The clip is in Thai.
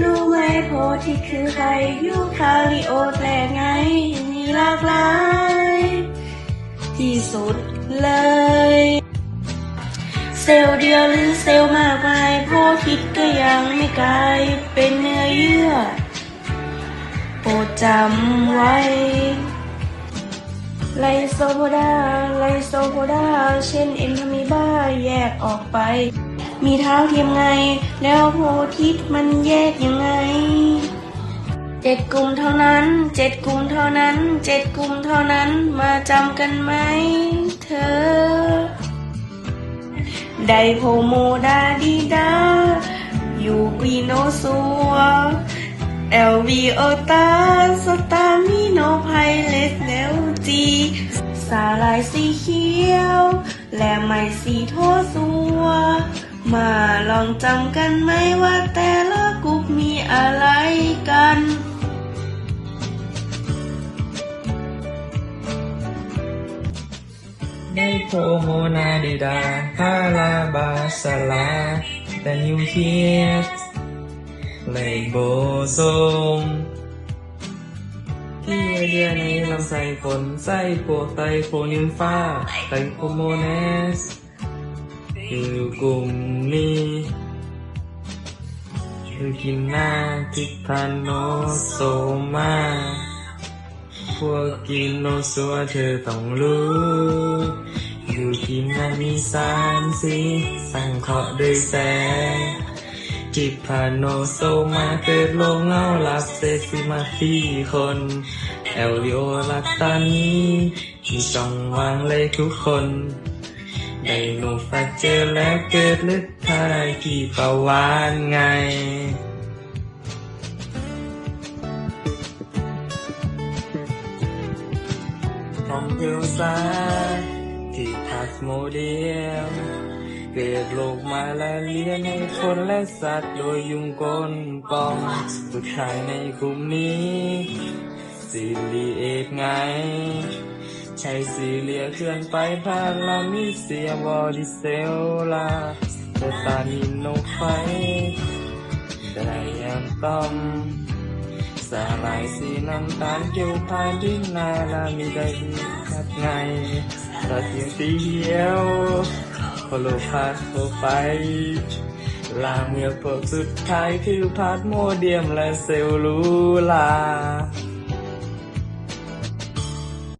รู้ไหมโพธิคือใครยูคาริโอแปลไง มีหลากหลาย ที่สุดเลย เซลล์เดียวหรือเซลล์มากมายโพธิก็ยังไม่กลายเป็นเนื้อเยื่อ โปรดจำไว้ ไลโซโพดา ไลโซโพดา เช่นเอ็นทามีบ้าแยกออกไป มีเท้าเทียมไง แล้วโพธิตมันแยกยังไง เจ็ดกลุ่มเท่านั้น เจ็ดกลุ่มเท่านั้น เจ็ดกลุ่มเท่านั้น มาจำกันไหมเธอ ไดโพโมดาดีดา ยูปีโนซัวเอลวีโอตาสตามิโนไพเลสเนลจีสาลายสีเขียว และไม่สีโทสัว มาลองจำกันไหมว่าแต่ละกลุ่มมีอะไรกัน ไดโพโมนาดิดาฮาลาบาสลาแต่นิวเคลียสเลโบโซมที่ไอเดียในลำไส้คนไส้โปรไตโคนิมฟ้าไตโคโมเนส คือกลุ่มนี้คือกินหน้าทิพานโนโซมาพวกกินโนสัวเธอต้องรู้ อยู่ที่นั่นมีสามสีสังเคราะห์ด้วยแสงจิพานโนโซมาเกิดโลงเงาลับเซซิมาที่คนแอลิโอลักตานีมีช่องวางเลยทุกคน ได้หนูฟัดเจอแล้วเกิดลึกทายที่ประวานไงคอมพิวซาที่พัสโมเดียมเกิดโรคมาแลาเรียในคนและสัตว์โดยยุงกลปองสุดท้ายในกลุ่มนี้ ซีรีเอไงใช้ซีเรียเคลื่อนไปพาลามิเซียวอดิเซลลาเตตานินโนไฟไดแอนตอมสาลายสีน้ำตาลเกี่ยวพานดินนาลามีได้ดีขัดไงตาเทียมสีเขียวโคโลพาสโคไปลาเมือพวกสุดท้ายคือพาร์ทโมเดียมและเซลลูลา